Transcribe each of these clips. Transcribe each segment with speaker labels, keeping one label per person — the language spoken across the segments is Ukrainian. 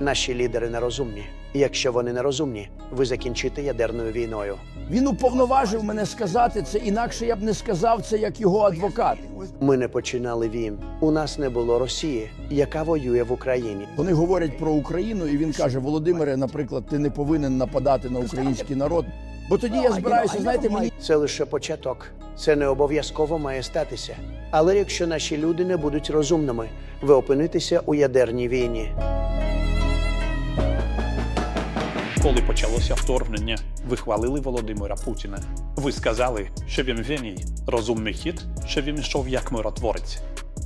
Speaker 1: Наші лідери нерозумні. Якщо вони нерозумні, ви закінчите ядерною війною.
Speaker 2: Він уповноважив мене сказати це, інакше я б не сказав це як його адвокат.
Speaker 1: Ми не починали війн. У нас не було Росії, яка воює в Україні.
Speaker 2: Вони говорять про Україну, і він каже: Володимире, наприклад, ти не повинен нападати на український народ. Бо тоді я збираюся, знаєте, мені
Speaker 1: Це лише початок. Це не обов'язково має статися. Але якщо наші люди не будуть розумними, ви опинитеся у ядерній війні.
Speaker 3: Коли почалося вторгнення, ви хвалили Володимира Путіна. Ви сказали, що він геній, розумний хід, що він йшов як миротворець.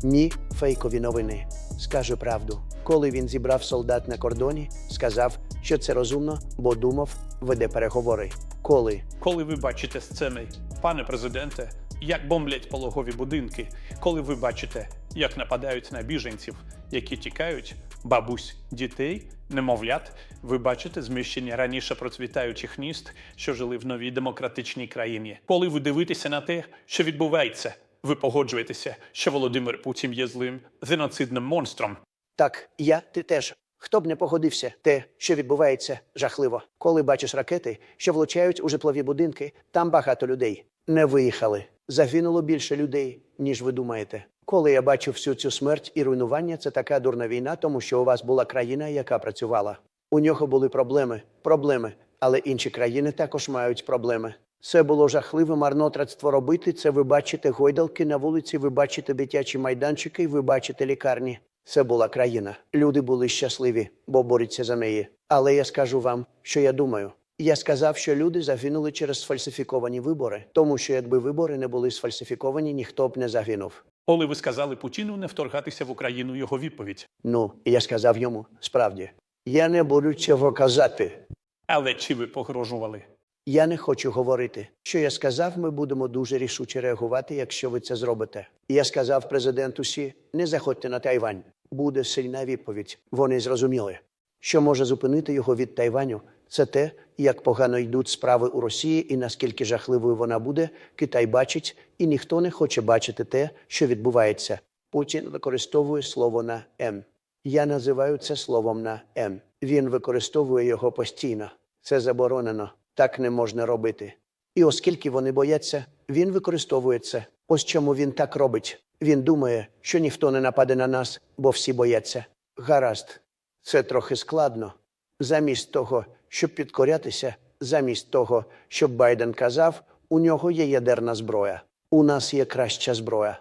Speaker 1: Ні, фейкові новини. Скажу правду. Коли він зібрав солдат на кордоні, сказав, що це розумно, бо думав, веде переговори. Коли
Speaker 3: Коли ви бачите сцени, пане президенте, як бомблять пологові будинки, коли ви бачите, як нападають на біженців, які тікають, бабусь, дітей, немовлят, ви бачите зміщення раніше процвітаючих міст, що жили в новій демократичній країні. Коли ви дивитеся на те, що відбувається, ви погоджуєтеся, що Володимир Путін є злим геноцидним монстром.
Speaker 1: так, я, ти теж. Хто б не погодився, те, що відбувається, жахливо. Коли бачиш ракети, що влучають у житлові будинки, там багато людей. Не виїхали. Загинуло більше людей, ніж ви думаєте. Коли я бачу всю цю смерть і руйнування, це така дурна війна, тому що у вас була країна, яка працювала. У нього були проблеми, проблеми, але інші країни також мають проблеми. Це було жахливе марнотратство робити. Це ви бачите гойдалки на вулиці, ви бачите дитячі майданчики, ви бачите лікарні. Це була країна. Люди були щасливі, бо борються за неї. Але я скажу вам, що я думаю. Я сказав, що люди загинули через сфальсифіковані вибори, тому що якби вибори не були сфальсифіковані, ніхто б не загинув.
Speaker 3: Коли ви сказали Путіну не вторгатися в Україну, його відповідь.
Speaker 1: Ну, я сказав йому справді, я не буду цього казати.
Speaker 3: Але чи ви погрожували?
Speaker 1: Я не хочу говорити. Що я сказав, ми будемо дуже рішуче реагувати, якщо ви це зробите. Я сказав президенту Сі, не заходьте на Тайвань. Буде сильна відповідь. Вони зрозуміли, що може зупинити його від Тайваню. Це те, як погано йдуть справи у Росії і наскільки жахливою вона буде, Китай бачить, і ніхто не хоче бачити те, що відбувається. Путін використовує слово на М. Я називаю це словом на М. Він використовує його постійно. Це заборонено. Так не можна робити. І оскільки вони бояться, він використовує це. Ось чому він так робить. Він думає, що ніхто не нападе на нас, бо всі бояться. Гаразд, це трохи складно. Замість того, щоб підкорятися, замість того, щоб Байден казав, у нього є ядерна зброя. У нас є краща зброя.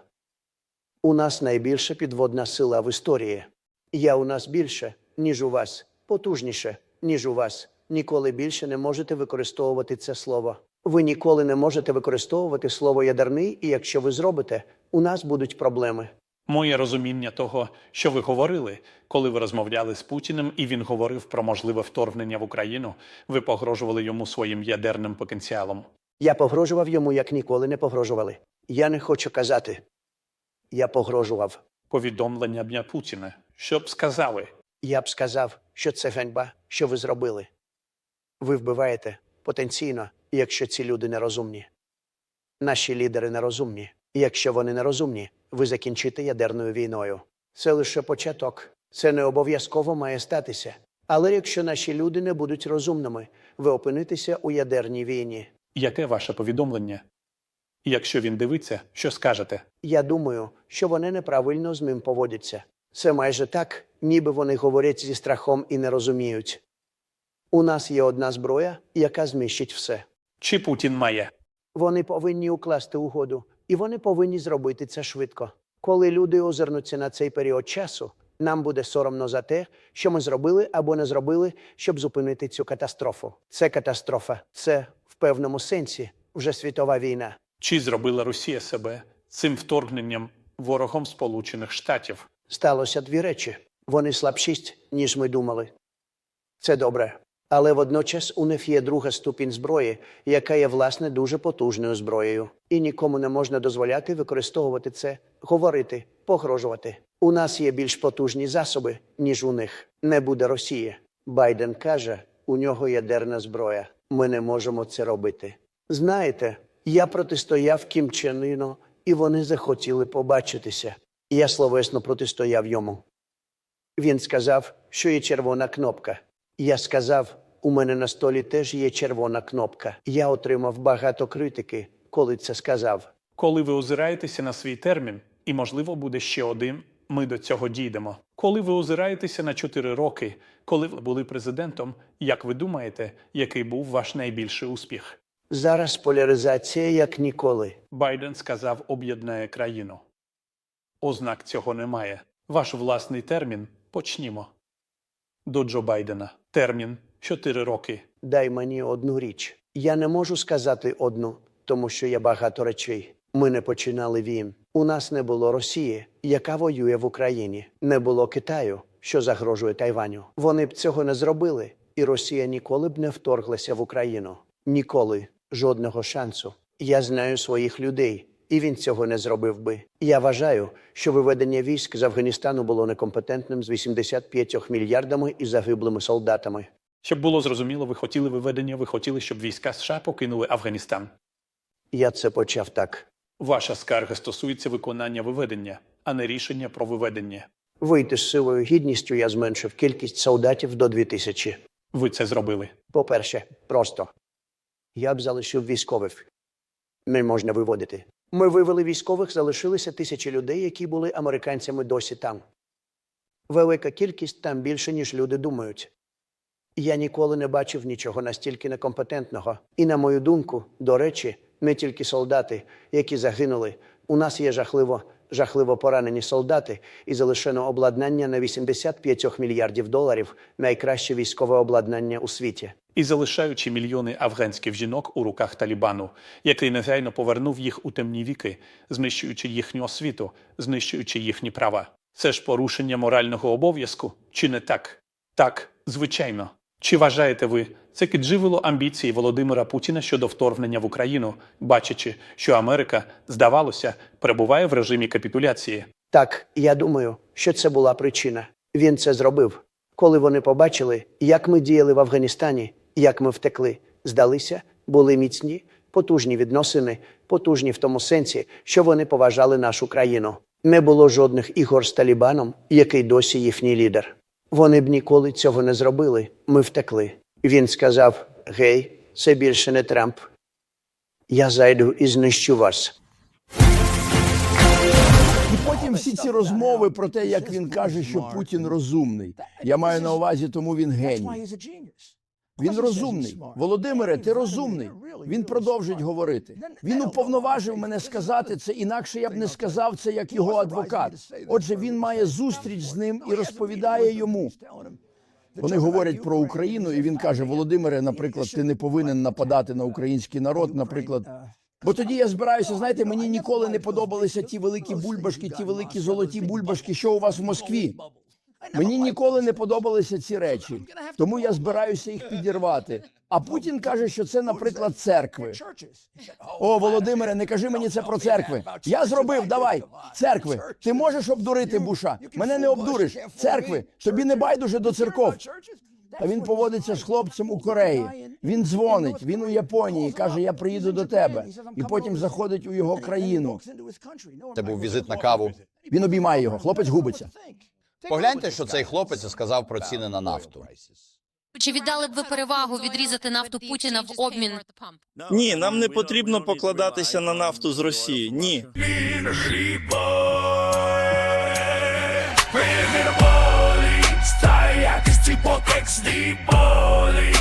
Speaker 1: У нас найбільша підводна сила в історії. Я у нас більше, ніж у вас, потужніше, ніж у вас. Ніколи більше не можете використовувати це слово. Ви ніколи не можете використовувати слово ядерний, і якщо ви зробите, у нас будуть проблеми.
Speaker 3: Моє розуміння того, що ви говорили, коли ви розмовляли з Путіним, і він говорив про можливе вторгнення в Україну, ви погрожували йому своїм ядерним потенціалом.
Speaker 1: Я погрожував йому, як ніколи не погрожували. Я не хочу казати. Я погрожував.
Speaker 3: Повідомлення дня Путіна. Що б сказали?
Speaker 1: Я б сказав, що це ганьба, що ви зробили. Ви вбиваєте потенційно, якщо ці люди нерозумні. Наші лідери нерозумні. Якщо вони нерозумні, ви закінчите ядерною війною. Це лише початок. Це не обов'язково має статися. Але якщо наші люди не будуть розумними, ви опинитеся у ядерній війні.
Speaker 3: Яке ваше повідомлення? Якщо він дивиться, що скажете?
Speaker 1: Я думаю, що вони неправильно з ним поводяться. Це майже так, ніби вони говорять зі страхом і не розуміють. У нас є одна зброя, яка зміщить все.
Speaker 3: Чи Путін має?
Speaker 1: Вони повинні укласти угоду, і вони повинні зробити це швидко. Коли люди озирнуться на цей період часу, нам буде соромно за те, що ми зробили або не зробили, щоб зупинити цю катастрофу. Це катастрофа, це в певному сенсі вже світова війна.
Speaker 3: Чи зробила Росія себе цим вторгненням ворогом Сполучених Штатів?
Speaker 1: Сталося дві речі. Вони слабшість, ніж ми думали. Це добре. Але водночас у них є друга ступінь зброї, яка є власне дуже потужною зброєю. І нікому не можна дозволяти використовувати це, говорити, погрожувати. У нас є більш потужні засоби, ніж у них. Не буде Росії. Байден каже, у нього ядерна зброя. Ми не можемо це робити. Знаєте, я протистояв Кім Чен Іну, і вони захотіли побачитися. Я словесно протистояв йому. Він сказав, що є червона кнопка. Я сказав, у мене на столі теж є червона кнопка. Я отримав багато критики, коли це сказав.
Speaker 3: Коли ви озираєтеся на свій термін, і можливо буде ще один, ми до цього дійдемо. Коли ви озираєтеся на 4 роки, коли ви були президентом, як ви думаєте, який був ваш найбільший успіх?
Speaker 1: Зараз поляризація як ніколи.
Speaker 3: Байден сказав об'єднає країну. Ознак цього немає. Ваш власний термін почнімо. До Джо Байдена. Термін 4 роки.
Speaker 1: Дай мені одну річ. Я не можу сказати одну, тому що є багато речей. Ми не починали війн. У нас не було Росії, яка воює в Україні. Не було Китаю, що загрожує Тайваню. Вони б цього не зробили, і Росія ніколи б не вторглася в Україну. Ніколи жодного шансу. Я знаю своїх людей, і він цього не зробив би. Я вважаю, що виведення військ з Афганістану було некомпетентним з 85 мільярдами і загиблими солдатами.
Speaker 3: Щоб було зрозуміло, ви хотіли виведення, ви хотіли, щоб війська США покинули Афганістан.
Speaker 1: Я це почав так.
Speaker 3: Ваша скарга стосується виконання виведення, а не рішення про виведення.
Speaker 1: Вийти з силою гідністю я зменшив кількість солдатів до 2000.
Speaker 3: Ви це зробили.
Speaker 1: По-перше, просто я б залишив військових. Не можна виводити. Ми вивели військових, залишилися тисячі людей, які були американцями досі там. Велика кількість там більше, ніж люди думають. Я ніколи не бачив нічого настільки некомпетентного. І, на мою думку, до речі, не тільки солдати, які загинули. У нас є жахливо, жахливо поранені солдати і залишено обладнання на 85 мільярдів доларів найкраще військове обладнання у світі.
Speaker 3: І залишаючи мільйони афганських жінок у руках Талібану, який негайно повернув їх у темні віки, знищуючи їхню освіту, знищуючи їхні права. Це ж порушення морального обов'язку, чи не так? Так, звичайно. Чи вважаєте ви, це підживило амбіції Володимира Путіна щодо вторгнення в Україну, бачачи, що Америка, здавалося, перебуває в режимі капітуляції?
Speaker 1: Так, я думаю, що це була причина. Він це зробив. Коли вони побачили, як ми діяли в Афганістані, як ми втекли, здалися, були міцні, потужні відносини, потужні в тому сенсі, що вони поважали нашу країну. Не було жодних ігор з Талібаном, який досі їхній лідер. Вони б ніколи цього не зробили. Ми втекли. Він сказав: Гей, це більше не Трамп. Я зайду і знищу вас.
Speaker 2: І потім всі ці розмови про те, як він каже, що Путін розумний. Я маю на увазі, тому він геній. Він розумний. Володимире, ти розумний. Він продовжить говорити. Він уповноважив мене сказати це, інакше я б не сказав це як його адвокат. Отже, він має зустріч з ним і розповідає йому. Вони говорять про Україну, і він каже: Володимире, наприклад, ти не повинен нападати на український народ, наприклад. Бо тоді я збираюся, знаєте, мені ніколи не подобалися ті великі бульбашки, ті великі золоті бульбашки, що у вас в Москві. Мені ніколи не подобалися ці речі, тому я збираюся їх підірвати. А Путін каже, що це, наприклад, церкви. О, Володимире, не кажи мені це про церкви. Я зробив, давай. Церкви. Ти можеш обдурити Буша? Мене не обдуриш. Церкви. Тобі не байдуже до церков. Та він поводиться з хлопцем у Кореї. Він дзвонить, він у Японії, каже: Я приїду до тебе. І потім заходить у його країну.
Speaker 4: Це був візит на каву.
Speaker 2: Він обіймає його. Хлопець губиться.
Speaker 4: Погляньте, що цей хлопець сказав про ціни на нафту.
Speaker 5: Чи віддали б ви перевагу відрізати нафту Путіна в обмін?
Speaker 6: Ні, нам не потрібно покладатися на нафту з Росії. Ні.
Speaker 7: Стає якості потексні болі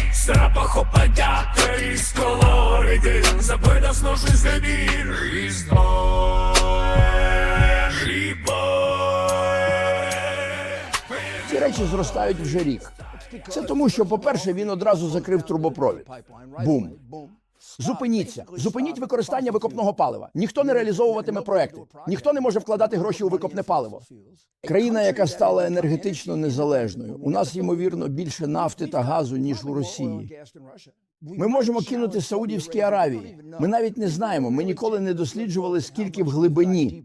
Speaker 2: Ці зростають вже рік. Це тому, що, по-перше, він одразу закрив трубопровід. Бум. Зупиніться, зупиніть використання викопного палива. Ніхто не реалізовуватиме проекти. Ніхто не може вкладати гроші у викопне паливо. Країна, яка стала енергетично незалежною. У нас ймовірно більше нафти та газу ніж у Росії. Ми можемо кинути Саудівській Аравії. Ми навіть не знаємо. Ми ніколи не досліджували скільки в глибині.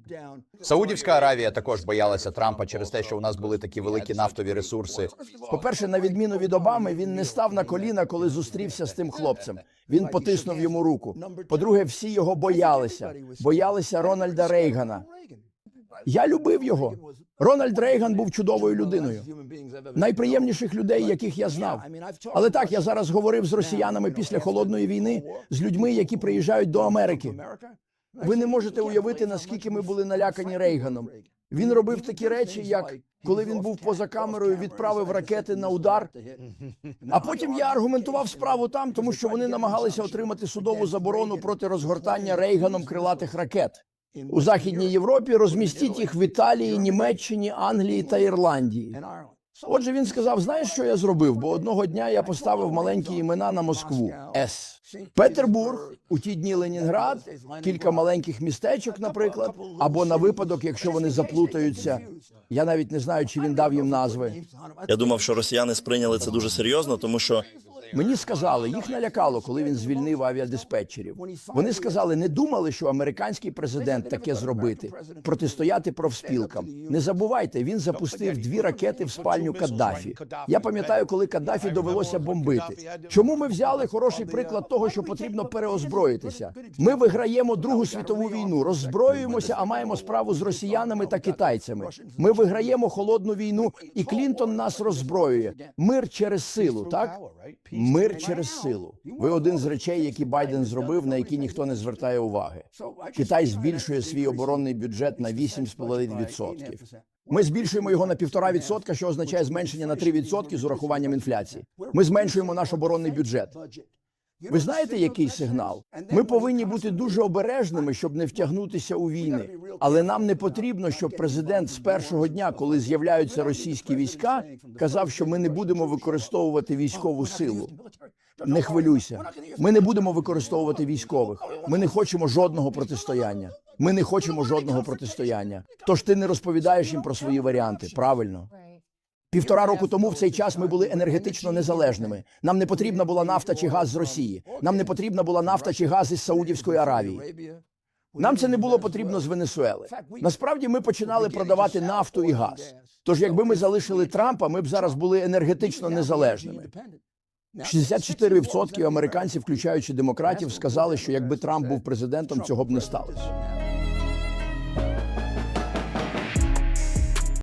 Speaker 4: Саудівська Аравія також боялася Трампа через те, що у нас були такі великі нафтові ресурси.
Speaker 2: По-перше, на відміну від Обами, він не став на коліна, коли зустрівся з тим хлопцем. Він потиснув йому руку. По-друге, всі його боялися. Боялися Рональда Рейгана. Я любив його. Рональд Рейган був чудовою людиною. Найприємніших людей, яких я знав. Але так, я зараз говорив з росіянами після холодної війни, з людьми, які приїжджають до Америки. Ви не можете уявити, наскільки ми були налякані Рейганом. Він робив такі речі, як коли він був поза камерою, відправив ракети на удар. А потім я аргументував справу там, тому що вони намагалися отримати судову заборону проти розгортання Рейганом крилатих ракет. У Західній Європі розмістіть їх в Італії, Німеччині, Англії та Ірландії. Отже, він сказав: знаєш, що я зробив? Бо одного дня я поставив маленькі імена на Москву. С. Петербург, у ті дні Ленінград, кілька маленьких містечок, наприклад, або на випадок, якщо вони заплутаються. Я навіть не знаю, чи він дав їм назви.
Speaker 6: Я думав, що росіяни сприйняли це дуже серйозно, тому що
Speaker 2: Мені сказали, їх налякало, коли він звільнив авіадиспетчерів. Вони сказали, не думали, що американський президент таке зробити, протистояти профспілкам. Не забувайте, він запустив дві ракети в спальню Каддафі. Я пам'ятаю, коли Каддафі довелося бомбити. Чому ми взяли хороший приклад того, що потрібно переозброїтися? Ми виграємо Другу світову війну, роззброюємося, а маємо справу з росіянами та китайцями. Ми виграємо холодну війну, і Клінтон нас роззброює. Мир через силу, так? Мир через силу. Ви один з речей, які Байден зробив, на які ніхто не звертає уваги. Китай збільшує свій оборонний бюджет на 8,5%. Ми збільшуємо його на 1,5%, що означає зменшення на 3% з урахуванням інфляції. Ми зменшуємо наш оборонний бюджет. Ви знаєте, який сигнал? Ми повинні бути дуже обережними, щоб не втягнутися у війни. Але нам не потрібно, щоб президент з першого дня, коли з'являються російські війська, казав, що ми не будемо використовувати військову силу. Не хвилюйся. Ми не будемо використовувати військових. Ми не хочемо жодного протистояння. Ми не хочемо жодного протистояння. Тож ти не розповідаєш їм про свої варіанти. Правильно. Півтора року тому в цей час ми були енергетично незалежними. Нам не потрібна була нафта чи газ з Росії. Нам не потрібна була нафта чи газ із Саудівської Аравії. Нам це не було потрібно з Венесуели. Насправді ми починали продавати нафту і газ. Тож, якби ми залишили Трампа, ми б зараз були енергетично незалежними. 64% американців, включаючи демократів, сказали, що якби Трамп був президентом, цього б не сталося.